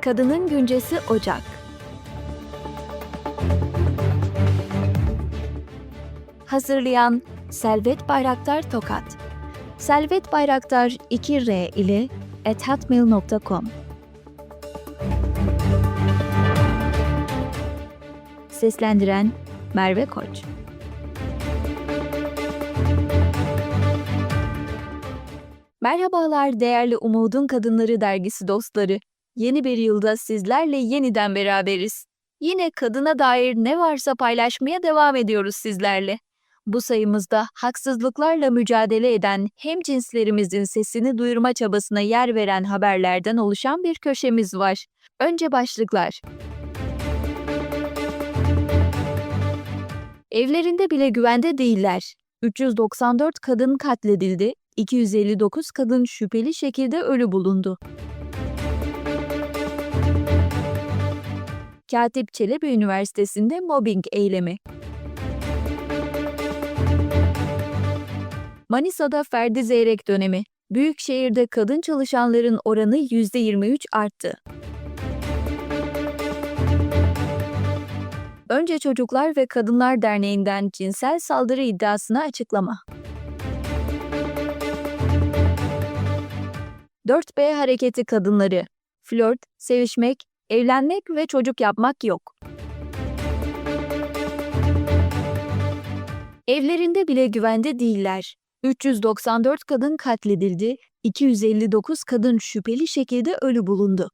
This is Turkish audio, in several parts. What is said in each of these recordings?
Kadının güncesi Ocak. Hazırlayan Selvet Bayraktar Tokat. Selvet Bayraktar 2R ile ethatmail.com Seslendiren Merve Koç Merhabalar değerli Umudun Kadınları dergisi dostları. Yeni bir yılda sizlerle yeniden beraberiz. Yine kadına dair ne varsa paylaşmaya devam ediyoruz sizlerle. Bu sayımızda haksızlıklarla mücadele eden hem cinslerimizin sesini duyurma çabasına yer veren haberlerden oluşan bir köşemiz var. Önce başlıklar. Evlerinde bile güvende değiller. 394 kadın katledildi, 259 kadın şüpheli şekilde ölü bulundu. Katip Çelebi Üniversitesi'nde mobbing eylemi. Manisa'da Ferdi Zeyrek dönemi. Büyükşehir'de kadın çalışanların oranı %23 arttı. Önce Çocuklar ve Kadınlar Derneği'nden cinsel saldırı iddiasına açıklama. 4B hareketi kadınları. Flört, sevişmek, evlenmek ve çocuk yapmak yok. Evlerinde bile güvende değiller. 394 kadın katledildi, 259 kadın şüpheli şekilde ölü bulundu.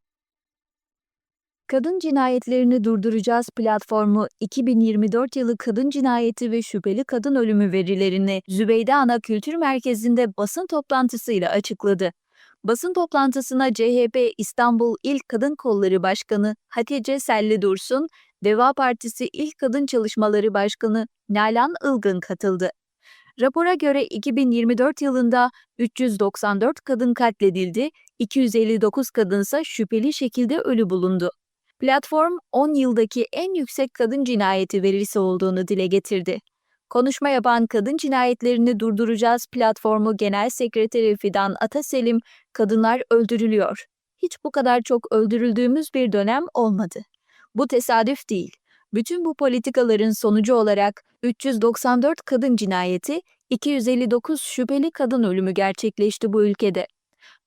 Kadın Cinayetlerini Durduracağız platformu 2024 yılı kadın cinayeti ve şüpheli kadın ölümü verilerini Zübeyde Ana Kültür Merkezi'nde basın toplantısıyla açıkladı. Basın toplantısına CHP İstanbul İl Kadın Kolları Başkanı Hatice Selli Dursun, Deva Partisi İl Kadın Çalışmaları Başkanı Nalan Ilgın katıldı. Rapora göre 2024 yılında 394 kadın katledildi, 259 kadınsa şüpheli şekilde ölü bulundu. Platform 10 yıldaki en yüksek kadın cinayeti verisi olduğunu dile getirdi. Konuşma yapan Kadın Cinayetlerini Durduracağız platformu Genel Sekreteri Fidan Ataselim, kadınlar öldürülüyor. Hiç bu kadar çok öldürüldüğümüz bir dönem olmadı. Bu tesadüf değil. Bütün bu politikaların sonucu olarak 394 kadın cinayeti, 259 şüpheli kadın ölümü gerçekleşti bu ülkede.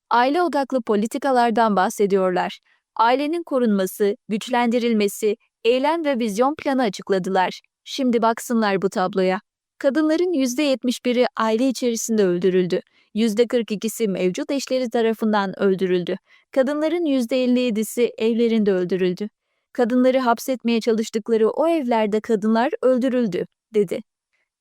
Aile odaklı politikalardan bahsediyorlar. Ailenin korunması, güçlendirilmesi, eylem ve vizyon planı açıkladılar. Şimdi baksınlar bu tabloya. Kadınların %71'i aile içerisinde öldürüldü. %42'si mevcut eşleri tarafından öldürüldü. Kadınların %57'si evlerinde öldürüldü. Kadınları hapsetmeye çalıştıkları o evlerde kadınlar öldürüldü, dedi.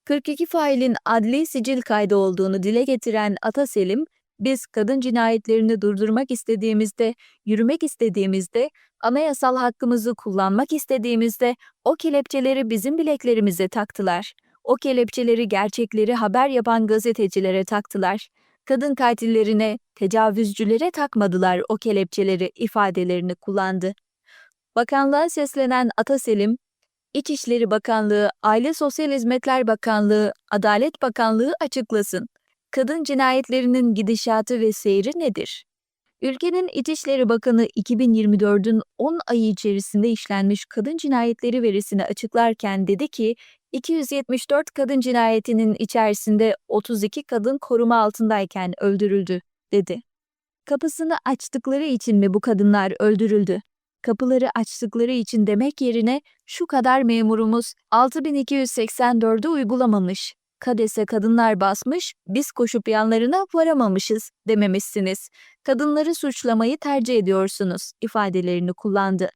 42 failin adli sicil kaydı olduğunu dile getiren Ataselim, biz kadın cinayetlerini durdurmak istediğimizde, yürümek istediğimizde, anayasal hakkımızı kullanmak istediğimizde o kelepçeleri bizim bileklerimize taktılar. O kelepçeleri gerçekleri haber yapan gazetecilere taktılar. Kadın katillerine, tecavüzcülere takmadılar o kelepçeleri ifadelerini kullandı. Bakanlığa seslenen Ataselim, İçişleri Bakanlığı, Aile Sosyal Hizmetler Bakanlığı, Adalet Bakanlığı açıklasın. Kadın cinayetlerinin gidişatı ve seyri nedir? Ülkenin İçişleri Bakanı 2024'ün 10 ayı içerisinde işlenmiş kadın cinayetleri verisini açıklarken dedi ki, 274 kadın cinayetinin içerisinde 32 kadın koruma altındayken öldürüldü, dedi. Kapısını açtıkları için mi bu kadınlar öldürüldü? Kapıları açtıkları için demek yerine şu kadar memurumuz 6284'ü uygulamamış. Kadese kadınlar basmış, biz koşup yanlarına varamamışız dememişsiniz. Kadınları suçlamayı tercih ediyorsunuz ifadelerini kullandı.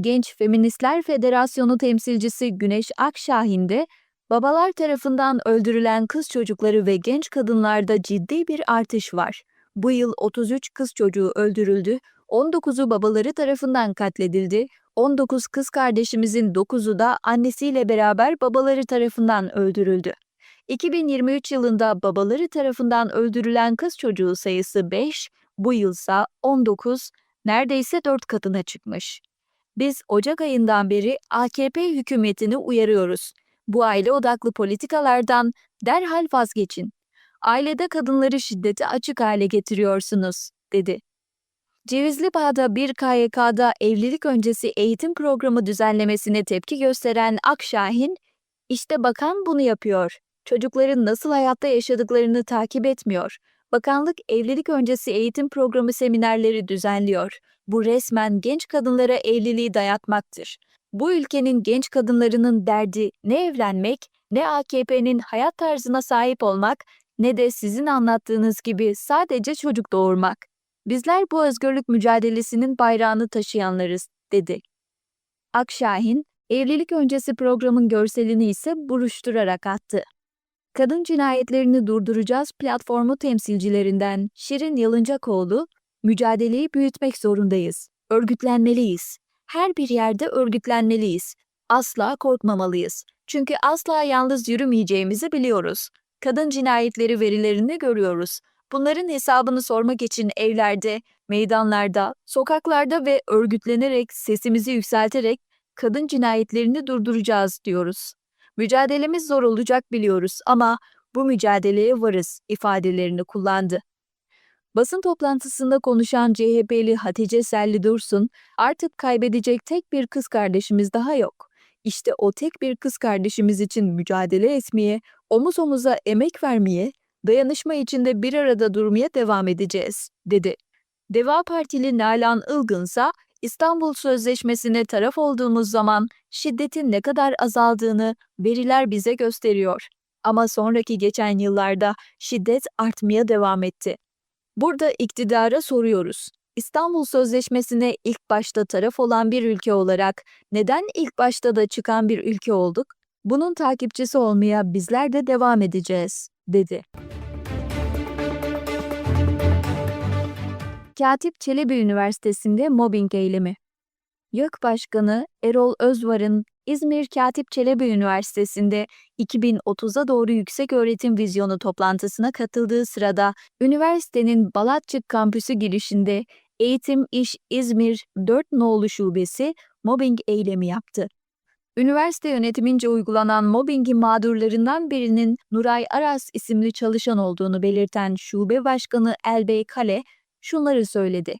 Genç Feministler Federasyonu temsilcisi Güneş Akşahin de babalar tarafından öldürülen kız çocukları ve genç kadınlarda ciddi bir artış var. Bu yıl 33 kız çocuğu öldürüldü, 19'u babaları tarafından katledildi, 19 kız kardeşimizin 9'u da annesiyle beraber babaları tarafından öldürüldü. 2023 yılında babaları tarafından öldürülen kız çocuğu sayısı 5, bu yılsa 19, neredeyse 4 katına çıkmış. Biz Ocak ayından beri AKP hükümetini uyarıyoruz. Bu aile odaklı politikalardan derhal vazgeçin. Ailede kadınları şiddeti açık hale getiriyorsunuz, dedi. Cevizli Bağ'da bir KYK'da evlilik öncesi eğitim programı düzenlemesine tepki gösteren Akşahin, işte bakan bunu yapıyor. Çocukların nasıl hayatta yaşadıklarını takip etmiyor. Bakanlık evlilik öncesi eğitim programı seminerleri düzenliyor. Bu resmen genç kadınlara evliliği dayatmaktır. Bu ülkenin genç kadınlarının derdi ne evlenmek, ne AKP'nin hayat tarzına sahip olmak, ne de sizin anlattığınız gibi sadece çocuk doğurmak. Bizler bu özgürlük mücadelesinin bayrağını taşıyanlarız, dedi. Akşahin, evlilik öncesi programın görselini ise buruşturarak attı. Kadın cinayetlerini durduracağız platformu temsilcilerinden Şirin Yalıncakoğlu, mücadeleyi büyütmek zorundayız, örgütlenmeliyiz. Her bir yerde örgütlenmeliyiz. Asla korkmamalıyız. Çünkü asla yalnız yürümeyeceğimizi biliyoruz. Kadın cinayetleri verilerini görüyoruz. Bunların hesabını sormak için evlerde, meydanlarda, sokaklarda ve örgütlenerek sesimizi yükselterek kadın cinayetlerini durduracağız diyoruz. Mücadelemiz zor olacak biliyoruz ama bu mücadeleye varız ifadelerini kullandı. Basın toplantısında konuşan CHP'li Hatice Selli Dursun, artık kaybedecek tek bir kız kardeşimiz daha yok. İşte o tek bir kız kardeşimiz için mücadele etmeye, omuz omuza emek vermeye, dayanışma içinde bir arada durmaya devam edeceğiz, dedi. Deva Partili Nalan Ilgınsa, İstanbul Sözleşmesi'ne taraf olduğumuz zaman şiddetin ne kadar azaldığını veriler bize gösteriyor. Ama sonraki geçen yıllarda şiddet artmaya devam etti. Burada iktidara soruyoruz. İstanbul Sözleşmesi'ne ilk başta taraf olan bir ülke olarak neden ilk başta da çıkan bir ülke olduk? Bunun takipçisi olmaya bizler de devam edeceğiz, dedi. Katip Çelebi Üniversitesi'nde mobbing eylemi. YÖK Başkanı Erol Özvar'ın İzmir Katip Çelebi Üniversitesi'nde 2030'a doğru yüksek öğretim vizyonu toplantısına katıldığı sırada üniversitenin Balatçık kampüsü girişinde Eğitim İş İzmir 4 Nolu Şubesi mobbing eylemi yaptı. Üniversite yönetimince uygulanan mobbingin mağdurlarından birinin Nuray Aras isimli çalışan olduğunu belirten şube başkanı Elbey Kale şunları söyledi.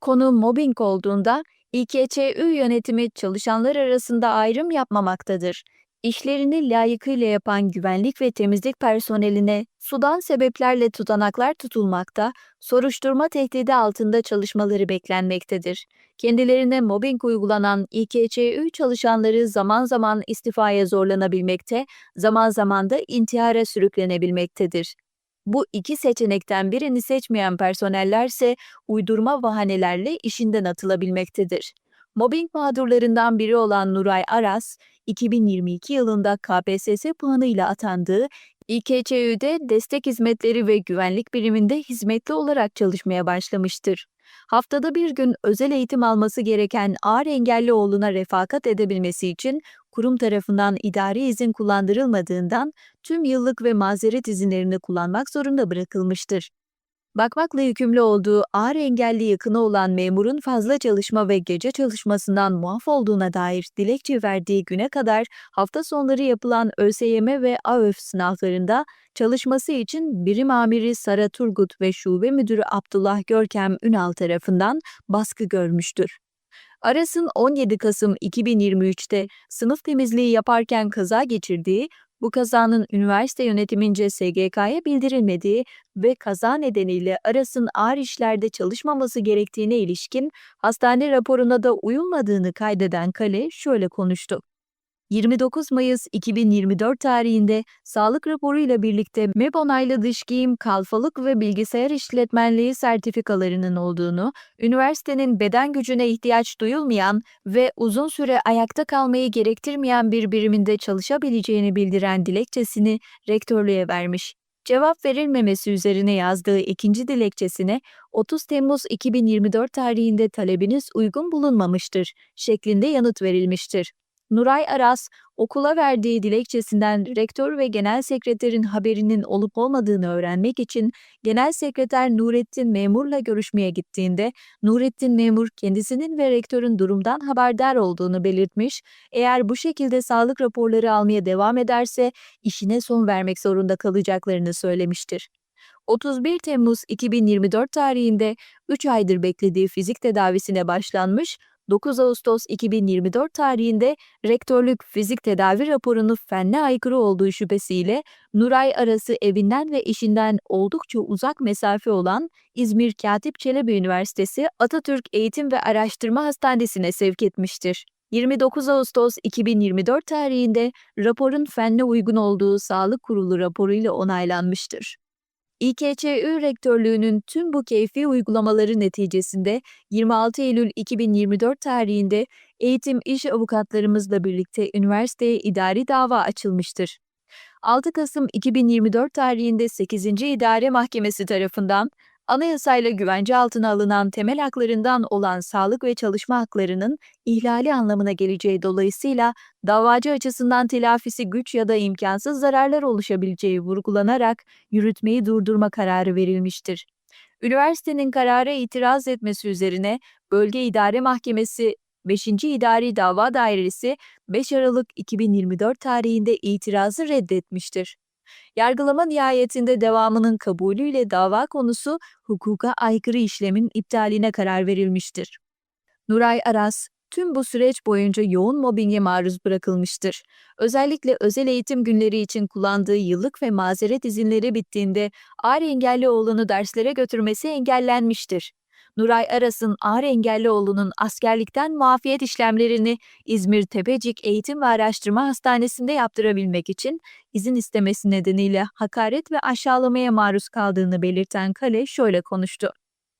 Konu mobbing olduğunda İKÇÜ yönetimi çalışanlar arasında ayrım yapmamaktadır. İşlerini layıkıyla yapan güvenlik ve temizlik personeline sudan sebeplerle tutanaklar tutulmakta, soruşturma tehdidi altında çalışmaları beklenmektedir. Kendilerine mobbing uygulanan İKÇÜ çalışanları zaman zaman istifaya zorlanabilmekte, zaman zaman da intihara sürüklenebilmektedir. Bu iki seçenekten birini seçmeyen personellerse uydurma bahanelerle işinden atılabilmektedir. Mobbing mağdurlarından biri olan Nuray Aras, 2022 yılında KPSS puanıyla atandığı İKÇÜ'de destek hizmetleri ve güvenlik biriminde hizmetli olarak çalışmaya başlamıştır. Haftada bir gün özel eğitim alması gereken ağır engelli oğluna refakat edebilmesi için kurum tarafından idari izin kullandırılmadığından tüm yıllık ve mazeret izinlerini kullanmak zorunda bırakılmıştır. Bakmakla yükümlü olduğu ağır engelli yakını olan memurun fazla çalışma ve gece çalışmasından muaf olduğuna dair dilekçe verdiği güne kadar hafta sonları yapılan ÖSYM ve AÖF sınavlarında çalışması için birim amiri Sara Turgut ve şube müdürü Abdullah Görkem Ünal tarafından baskı görmüştür. Aras'ın 17 Kasım 2023'te sınıf temizliği yaparken kaza geçirdiği, bu kazanın üniversite yönetimince SGK'ya bildirilmediği ve kaza nedeniyle Aras'ın ağır işlerde çalışmaması gerektiğine ilişkin hastane raporuna da uyulmadığını kaydeden Kale şöyle konuştu. 29 Mayıs 2024 tarihinde sağlık raporuyla birlikte MEB onaylı dış giyim, kalfalık ve bilgisayar işletmenliği sertifikalarının olduğunu, üniversitenin beden gücüne ihtiyaç duyulmayan ve uzun süre ayakta kalmayı gerektirmeyen bir biriminde çalışabileceğini bildiren dilekçesini rektörlüğe vermiş. Cevap verilmemesi üzerine yazdığı ikinci dilekçesine 30 Temmuz 2024 tarihinde talebiniz uygun bulunmamıştır şeklinde yanıt verilmiştir. Nuray Aras, okula verdiği dilekçesinden rektör ve genel sekreterin haberinin olup olmadığını öğrenmek için genel sekreter Nurettin Memur'la görüşmeye gittiğinde Nurettin Memur kendisinin ve rektörün durumdan haberdar olduğunu belirtmiş, eğer bu şekilde sağlık raporları almaya devam ederse işine son vermek zorunda kalacaklarını söylemiştir. 31 Temmuz 2024 tarihinde 3 aydır beklediği fizik tedavisine başlanmış, 9 Ağustos 2024 tarihinde rektörlük fizik tedavi raporunu fenne aykırı olduğu şüphesiyle Nuray arası evinden ve işinden oldukça uzak mesafe olan İzmir Katip Çelebi Üniversitesi Atatürk Eğitim ve Araştırma Hastanesi'ne sevk etmiştir. 29 Ağustos 2024 tarihinde raporun fenne uygun olduğu Sağlık Kurulu raporuyla onaylanmıştır. İKÇÜ Rektörlüğü'nün tüm bu keyfi uygulamaları neticesinde 26 Eylül 2024 tarihinde eğitim iş avukatlarımızla birlikte üniversiteye idari dava açılmıştır. 6 Kasım 2024 tarihinde 8. İdare Mahkemesi tarafından anayasayla güvence altına alınan temel haklarından olan sağlık ve çalışma haklarının ihlali anlamına geleceği dolayısıyla davacı açısından telafisi güç ya da imkansız zararlar oluşabileceği vurgulanarak yürütmeyi durdurma kararı verilmiştir. Üniversitenin karara itiraz etmesi üzerine Bölge İdare Mahkemesi 5. İdari Dava Dairesi 5 Aralık 2024 tarihinde itirazı reddetmiştir. Yargılama nihayetinde devamının kabulüyle dava konusu hukuka aykırı işlemin iptaline karar verilmiştir. Nuray Aras, tüm bu süreç boyunca yoğun mobbinge maruz bırakılmıştır. Özellikle özel eğitim günleri için kullandığı yıllık ve mazeret izinleri bittiğinde ağır engelli oğlunu derslere götürmesi engellenmiştir. Nuray Aras'ın ağır engelli oğlunun askerlikten muafiyet işlemlerini İzmir Tepecik Eğitim ve Araştırma Hastanesi'nde yaptırabilmek için izin istemesi nedeniyle hakaret ve aşağılamaya maruz kaldığını belirten Kale şöyle konuştu.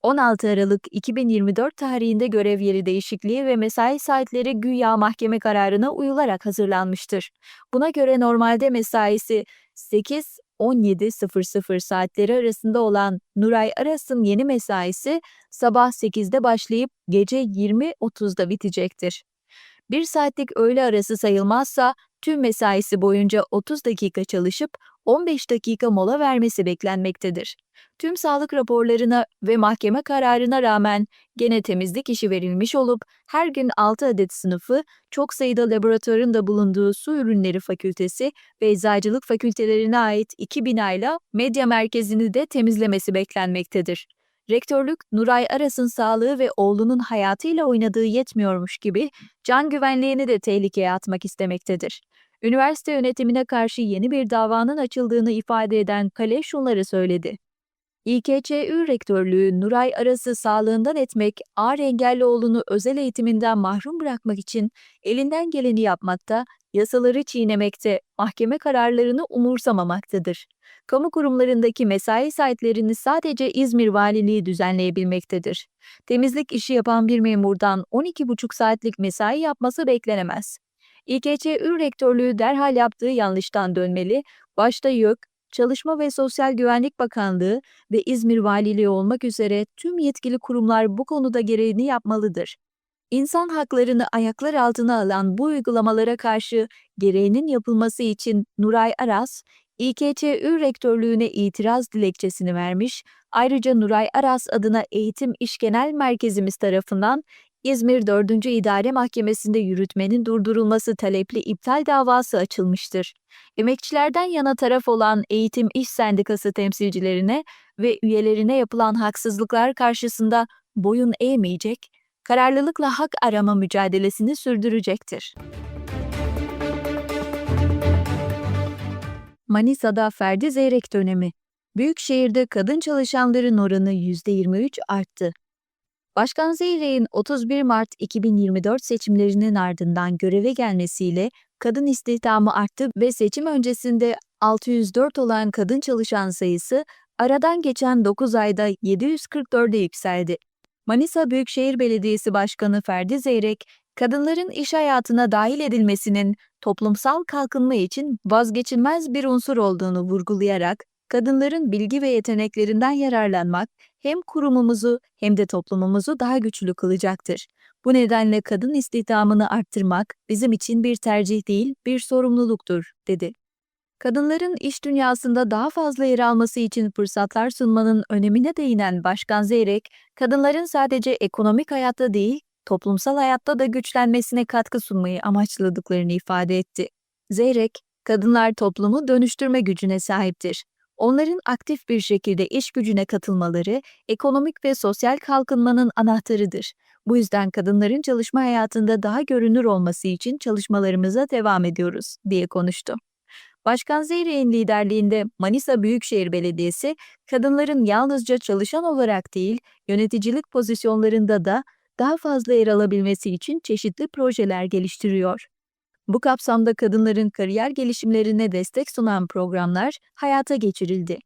16 Aralık 2024 tarihinde görev yeri değişikliği ve mesai saatleri güya mahkeme kararına uyularak hazırlanmıştır. Buna göre normalde mesaisi 8 17.00 saatleri arasında olan Nuray Aras'ın yeni mesaisi sabah 8'de başlayıp gece 20.30'da bitecektir. Bir saatlik öğle arası sayılmazsa tüm mesaisi boyunca 30 dakika çalışıp 15 dakika mola vermesi beklenmektedir. Tüm sağlık raporlarına ve mahkeme kararına rağmen gene temizlik işi verilmiş olup her gün 6 adet sınıfı, çok sayıda laboratuvarın da bulunduğu su ürünleri fakültesi ve eczacılık fakültelerine ait iki binayla medya merkezini de temizlemesi beklenmektedir. Rektörlük, Nuray Aras'ın sağlığı ve oğlunun hayatıyla oynadığı yetmiyormuş gibi can güvenliğini de tehlikeye atmak istemektedir. Üniversite yönetimine karşı yeni bir davanın açıldığını ifade eden Kale şunları söyledi. İKÇÜ Rektörlüğü Nuray Aras'ı sağlığından etmek, ağır engelli oğlunu özel eğitiminden mahrum bırakmak için elinden geleni yapmakta, yasaları çiğnemekte, mahkeme kararlarını umursamamaktadır. Kamu kurumlarındaki mesai saatlerini sadece İzmir Valiliği düzenleyebilmektedir. Temizlik işi yapan bir memurdan 12,5 saatlik mesai yapması beklenemez. İKÇÜ Rektörlüğü derhal yaptığı yanlıştan dönmeli, başta YÖK, Çalışma ve Sosyal Güvenlik Bakanlığı ve İzmir Valiliği olmak üzere tüm yetkili kurumlar bu konuda gereğini yapmalıdır. İnsan haklarını ayaklar altına alan bu uygulamalara karşı gereğinin yapılması için Nuray Aras, İKÇÜ Rektörlüğü'ne itiraz dilekçesini vermiş, ayrıca Nuray Aras adına Eğitim İş Genel Merkezimiz tarafından İzmir 4. İdare Mahkemesi'nde yürütmenin durdurulması talepli iptal davası açılmıştır. Emekçilerden yana taraf olan Eğitim İş Sendikası temsilcilerine ve üyelerine yapılan haksızlıklar karşısında boyun eğmeyecek, kararlılıkla hak arama mücadelesini sürdürecektir. Manisa'da Ferdi Zeyrek dönemi. Büyükşehir'de kadın çalışanların oranı %23 arttı. Başkan Zeyrek'in 31 Mart 2024 seçimlerinin ardından göreve gelmesiyle kadın istihdamı arttı ve seçim öncesinde 604 olan kadın çalışan sayısı aradan geçen 9 ayda 744'e yükseldi. Manisa Büyükşehir Belediyesi Başkanı Ferdi Zeyrek, kadınların iş hayatına dahil edilmesinin toplumsal kalkınma için vazgeçilmez bir unsur olduğunu vurgulayarak, kadınların bilgi ve yeteneklerinden yararlanmak hem kurumumuzu hem de toplumumuzu daha güçlü kılacaktır. Bu nedenle kadın istihdamını arttırmak bizim için bir tercih değil, bir sorumluluktur, dedi. Kadınların iş dünyasında daha fazla yer alması için fırsatlar sunmanın önemine değinen Başkan Zeyrek, kadınların sadece ekonomik hayatta değil, toplumsal hayatta da güçlenmesine katkı sunmayı amaçladıklarını ifade etti. Zeyrek, kadınlar toplumu dönüştürme gücüne sahiptir. Onların aktif bir şekilde iş gücüne katılmaları, ekonomik ve sosyal kalkınmanın anahtarıdır. Bu yüzden kadınların çalışma hayatında daha görünür olması için çalışmalarımıza devam ediyoruz, diye konuştu. Başkan Zeyrek'in liderliğinde Manisa Büyükşehir Belediyesi, kadınların yalnızca çalışan olarak değil, yöneticilik pozisyonlarında da daha fazla yer alabilmesi için çeşitli projeler geliştiriyor. Bu kapsamda kadınların kariyer gelişimlerine destek sunan programlar hayata geçirildi.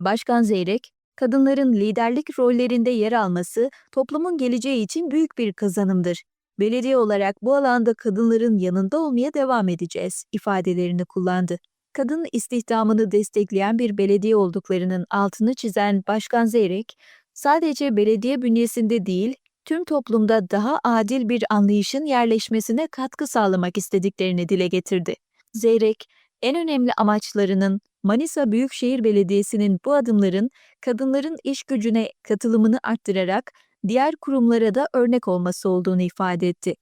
Başkan Zeyrek, kadınların liderlik rollerinde yer alması toplumun geleceği için büyük bir kazanımdır. Belediye olarak bu alanda kadınların yanında olmaya devam edeceğiz ifadelerini kullandı. Kadın istihdamını destekleyen bir belediye olduklarının altını çizen Başkan Zeyrek, sadece belediye bünyesinde değil, tüm toplumda daha adil bir anlayışın yerleşmesine katkı sağlamak istediklerini dile getirdi. Zeyrek, en önemli amaçlarının Manisa Büyükşehir Belediyesi'nin bu adımların kadınların iş gücüne katılımını arttırarak diğer kurumlara da örnek olması olduğunu ifade etti.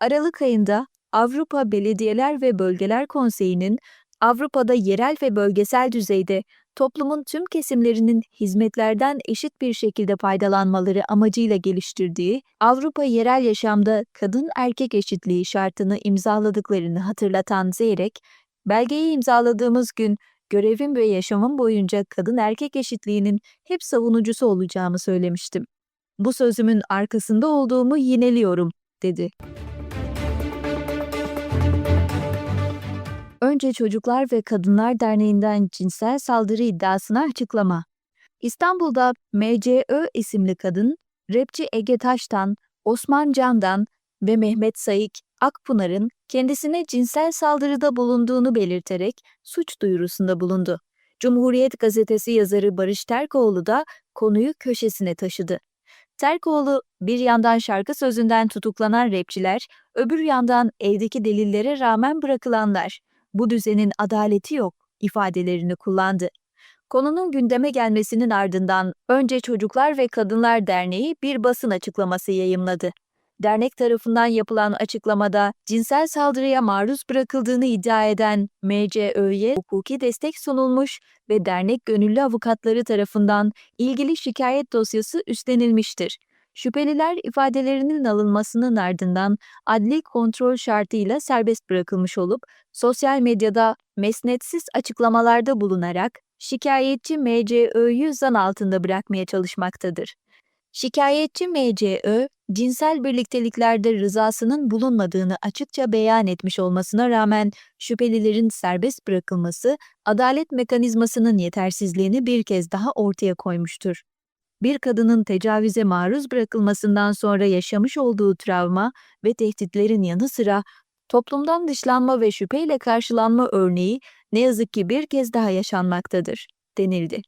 Aralık ayında Avrupa Belediyeler ve Bölgeler Konseyi'nin Avrupa'da yerel ve bölgesel düzeyde toplumun tüm kesimlerinin hizmetlerden eşit bir şekilde faydalanmaları amacıyla geliştirdiği Avrupa yerel yaşamda kadın erkek eşitliği şartını imzaladıklarını hatırlatan Zeyrek, belgeyi imzaladığımız gün görevim ve yaşamım boyunca kadın erkek eşitliğinin hep savunucusu olacağımı söylemiştim. Bu sözümün arkasında olduğumu yineliyorum, dedi. Önce Çocuklar ve Kadınlar Derneği'nden cinsel saldırı iddiasına açıklama. İstanbul'da MCÖ isimli kadın, rapçi Ege Taş'tan, Osman Can'dan ve Mehmet Saik Akpınar'ın kendisine cinsel saldırıda bulunduğunu belirterek suç duyurusunda bulundu. Cumhuriyet gazetesi yazarı Barış Terkoğlu da konuyu köşesine taşıdı. Terkoğlu, bir yandan şarkı sözünden tutuklanan rapçiler, öbür yandan evdeki delillere rağmen bırakılanlar, bu düzenin adaleti yok ifadelerini kullandı. Konunun gündeme gelmesinin ardından önce Çocuklar ve Kadınlar Derneği bir basın açıklaması yayımladı. Dernek tarafından yapılan açıklamada cinsel saldırıya maruz bırakıldığını iddia eden MCÖ'ye hukuki destek sunulmuş ve dernek gönüllü avukatları tarafından ilgili şikayet dosyası üstlenilmiştir. Şüpheliler ifadelerinin alınmasının ardından adli kontrol şartıyla serbest bırakılmış olup sosyal medyada mesnetsiz açıklamalarda bulunarak şikayetçi MCÖ'yü zan altında bırakmaya çalışmaktadır. Şikayetçi MCÖ, cinsel birlikteliklerde rızasının bulunmadığını açıkça beyan etmiş olmasına rağmen şüphelilerin serbest bırakılması, adalet mekanizmasının yetersizliğini bir kez daha ortaya koymuştur bir kadının tecavüze maruz bırakılmasından sonra yaşamış olduğu travma ve tehditlerin yanı sıra toplumdan dışlanma ve şüpheyle karşılanma örneği ne yazık ki bir kez daha yaşanmaktadır, denildi.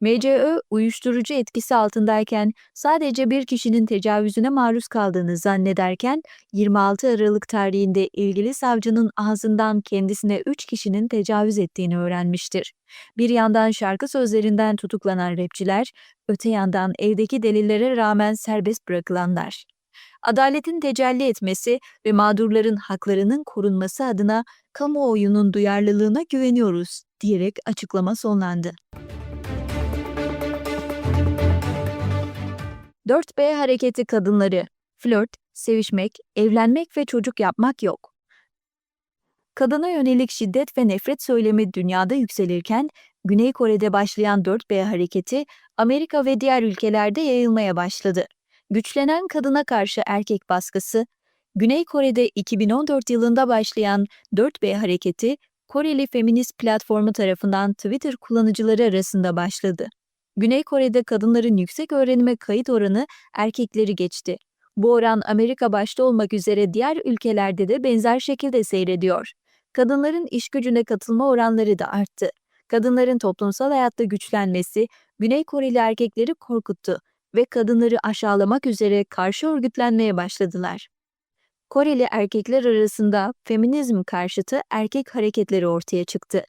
MCÖ uyuşturucu etkisi altındayken sadece bir kişinin tecavüzüne maruz kaldığını zannederken 26 Aralık tarihinde ilgili savcının ağzından kendisine 3 kişinin tecavüz ettiğini öğrenmiştir. Bir yandan şarkı sözlerinden tutuklanan rapçiler, öte yandan evdeki delillere rağmen serbest bırakılanlar. Adaletin tecelli etmesi ve mağdurların haklarının korunması adına kamuoyunun duyarlılığına güveniyoruz diyerek açıklama sonlandı. 4B hareketi kadınları, flört, sevişmek, evlenmek ve çocuk yapmak yok. Kadına yönelik şiddet ve nefret söylemi dünyada yükselirken, Güney Kore'de başlayan 4B hareketi Amerika ve diğer ülkelerde yayılmaya başladı. Güçlenen kadına karşı erkek baskısı, Güney Kore'de 2014 yılında başlayan 4B hareketi, Koreli Feminist Platformu tarafından Twitter kullanıcıları arasında başladı. Güney Kore'de kadınların yüksek öğrenime kayıt oranı erkekleri geçti. Bu oran Amerika başta olmak üzere diğer ülkelerde de benzer şekilde seyrediyor. Kadınların iş gücüne katılma oranları da arttı. Kadınların toplumsal hayatta güçlenmesi Güney Koreli erkekleri korkuttu ve kadınları aşağılamak üzere karşı örgütlenmeye başladılar. Koreli erkekler arasında feminizm karşıtı erkek hareketleri ortaya çıktı.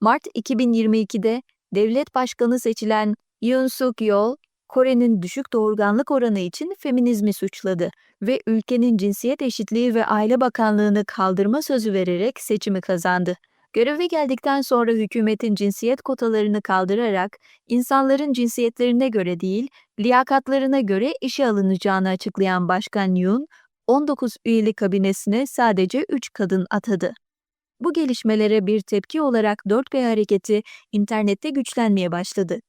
Mart 2022'de devlet başkanı seçilen Yoon Suk Yeol, Kore'nin düşük doğurganlık oranı için feminizmi suçladı ve ülkenin cinsiyet eşitliği ve aile bakanlığını kaldırma sözü vererek seçimi kazandı. Göreve geldikten sonra hükümetin cinsiyet kotalarını kaldırarak insanların cinsiyetlerine göre değil, liyakatlarına göre işe alınacağını açıklayan Başkan Yoon, 19 üyeli kabinesine sadece 3 kadın atadı. Bu gelişmelere bir tepki olarak 4G hareketi internette güçlenmeye başladı.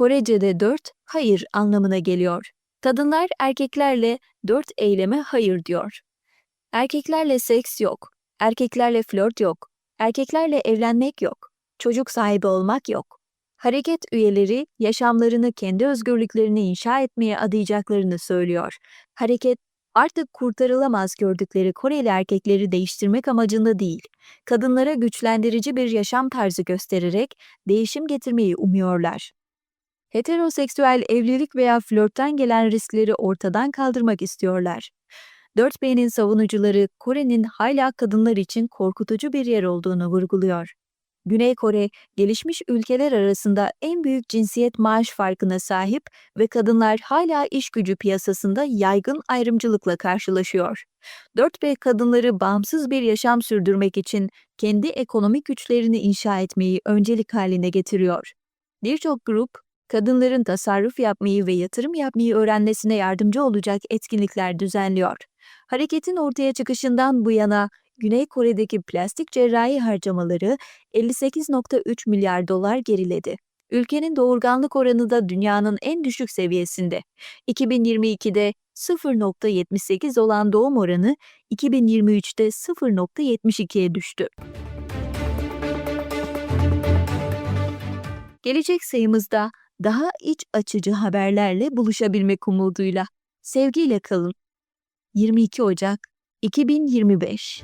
Korece'de 4 hayır anlamına geliyor. Kadınlar erkeklerle 4 eyleme hayır diyor. Erkeklerle seks yok, erkeklerle flört yok, erkeklerle evlenmek yok, çocuk sahibi olmak yok. Hareket üyeleri yaşamlarını kendi özgürlüklerini inşa etmeye adayacaklarını söylüyor. Hareket artık kurtarılamaz gördükleri Koreli erkekleri değiştirmek amacında değil, kadınlara güçlendirici bir yaşam tarzı göstererek değişim getirmeyi umuyorlar. Heteroseksüel evlilik veya flörtten gelen riskleri ortadan kaldırmak istiyorlar. 4B'nin savunucuları Kore'nin hala kadınlar için korkutucu bir yer olduğunu vurguluyor. Güney Kore, gelişmiş ülkeler arasında en büyük cinsiyet maaş farkına sahip ve kadınlar hala iş gücü piyasasında yaygın ayrımcılıkla karşılaşıyor. 4B kadınları bağımsız bir yaşam sürdürmek için kendi ekonomik güçlerini inşa etmeyi öncelik haline getiriyor. Birçok grup, kadınların tasarruf yapmayı ve yatırım yapmayı öğrenmesine yardımcı olacak etkinlikler düzenliyor. Hareketin ortaya çıkışından bu yana Güney Kore'deki plastik cerrahi harcamaları 58.3 milyar dolar geriledi. Ülkenin doğurganlık oranı da dünyanın en düşük seviyesinde. 2022'de 0.78 olan doğum oranı 2023'te 0.72'ye düştü. Gelecek sayımızda daha iç açıcı haberlerle buluşabilmek umuduyla. Sevgiyle kalın. 22 Ocak 2025